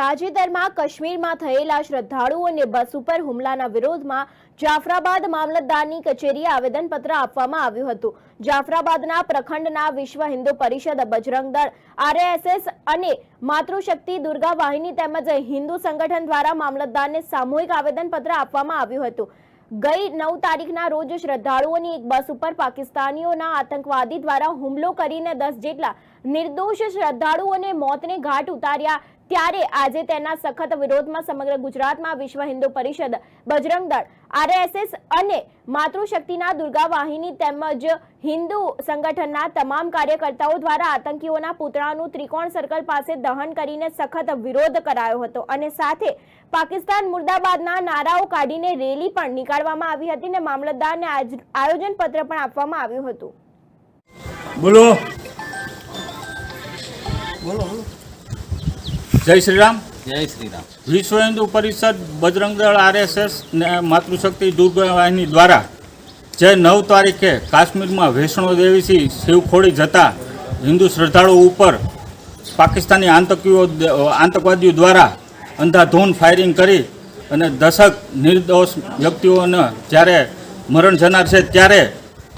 તાજેતરમાં કાશ્મીરમાં થયેલા શ્રદ્ધાળુઓને બસ ઉપર હુમલાના વિરોધમાં જાફરાબાદ મામલતદારની કચેરીએ આવેદનપત્ર આપવામાં આવ્યું હતું. જાફરાબાદના પ્રખંડના વિશ્વ હિન્દુ પરિષદ બજરંગ આરએસએસ અને માતૃશક્તિ દુર્ગા વાહિની તેમજ હિન્દુ સંગઠન દ્વારા મામલતદારને સામૂહિક આવેદનપત્ર આપવામાં આવ્યું હતું. ગઈ નવ તારીખના રોજ શ્રદ્ધાળુઓની એક બસ ઉપર પાકિસ્તાનીઓના આતંકવાદી દ્વારા હુમલો કરીને દસ જેટલા નિર્દોષ શ્રદ્ધાળુઓને મોતને ઘાટ ઉતાર્યા. ત્યારે આજે તેના સખત વિરોધમાં સમગ્ર ગુજરાતમાં વિશ્વ હિન્દુ પરિષદ, બજરંગ દળ, આરએસએસ અને માતૃશક્તિના દુર્ગા વાહિની તેમજ હિન્દુ સંગઠનના તમામ કાર્યકર્તાઓ દ્વારા આતંકીઓના પુતળાનું ત્રિકોણ સર્કલ પાસે દહન કરીને સખત વિરોધ કરાયો હતો અને સાથે પાકિસ્તાન મુર્દાબાદના નારાઓ કાઢીને રેલી પણ નીકાળવામાં આવી હતી અને મામલતદારને આયોજન પત્ર પણ આપવામાં આવ્યું હતું. બોલો. જય શ્રી રામ જય શ્રી રામ વિશ્વ હિન્દુ પરિષદ બજરંગદળ આરએસએસ ને માતૃશક્તિ દુર્ગવાહિની દ્વારા જે નવ તારીખે કાશ્મીરમાં વૈષ્ણો દેવીથી શિવખોડી જતા હિન્દુ શ્રદ્ધાળુઓ ઉપર પાકિસ્તાની આતંકીઓ આતંકવાદીઓ દ્વારા અંધાધૂન ફાયરિંગ કરી અને દશક નિર્દોષ વ્યક્તિઓને જ્યારે મરણ જનાર છે ત્યારે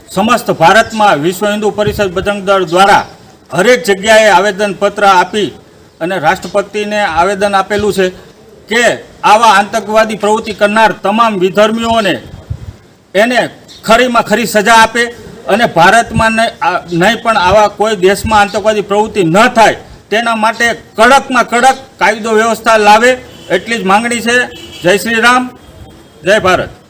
સમસ્ત ભારતમાં વિશ્વ હિન્દુ પરિષદ બજરંગ દળ દ્વારા હરેક જગ્યાએ આવેદનપત્ર આપી અને રાષ્ટ્રપતિને આવેદન આપેલું છે કે આવા આતંકવાદી પ્રવૃત્તિ કરનાર તમામ વિધર્મીઓને એને ખરીમાં ખરી સજા આપે અને ભારતમાં નહીં પણ આવા કોઈ દેશમાં આતંકવાદી પ્રવૃત્તિ ન થાય તેના માટે કડકમાં કડક કાયદો વ્યવસ્થા લાવે એટલી જ માંગણી છે. જય શ્રી રામ. જય ભારત.